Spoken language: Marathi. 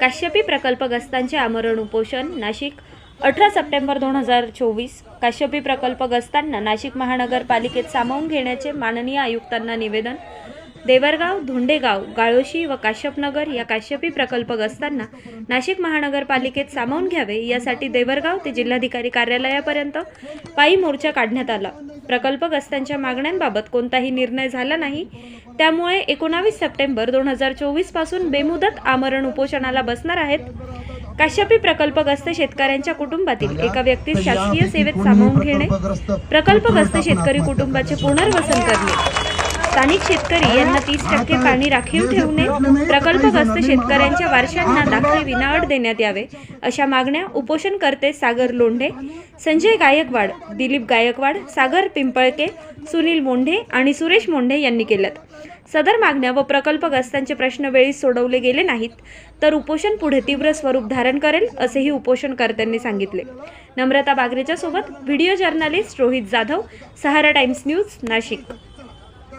काश्यपी प्रकल्पग्रस्तांचे आमरण उपोषण नाशिक अठरा सप्टेंबर दोन हजार चोवीस. काश्यपी प्रकल्पग्रस्तांना नाशिक महानगरपालिकेत सामावून घेण्याचे माननीय आयुक्तांना निवेदन. देवरगाव धोंडेगाव गाळोशी व काश्यपनगर या काश्यपी प्रकल्पग्रस्तांना नाशिक महानगरपालिकेत सामावून घ्यावे यासाठी देवरगाव ते जिल्हाधिकारी कार्यालयापर्यंत पायी मोर्चा काढण्यात आला. प्रकल्पग्रस्तांच्या मागण्यांबाबत कोणताही निर्णय झाला नाही. त्यामुळे एकोणावीस सप्टेंबर दोन हजार चोवीसपासून बेमुदत आमरण उपोषणाला बसणार आहेत काश्यपी प्रकल्पग्रस्त शेतकऱ्यांच्या कुटुंबातील एका व्यक्तीस शासकीय सेवेत सामावून घेणे. प्रकल्पग्रस्त शेतकरी कुटुंबाचे पुनर्वसन करणे. स्थानिक शेतकरी यांना तीस टक्के पाणी राखीव ठेवणे प्रकल्पग्रस्त शेतकऱ्यांच्या वारशांना दाखले विनाअट देण्यात यावे अशा मागण्या उपोषणकर्ते सागर लोंढे संजय गायकवाड दिलीप गायकवाड सागर पिंपळके सुनील मोंढे आणि सुरेश मोंढे यांनी केल्यात सदर मागण्या व प्रकल्पग्रस्तांचे प्रश्न वेळी सोडवले गेले नाहीत तर उपोषण पुढे तीव्र स्वरूप धारण करेल असेही उपोषणकर्त्यांनी सांगितले. नम्रता बागरेच्या सोबत video journalist Rohit Jadhav Sahara Times News Nashik.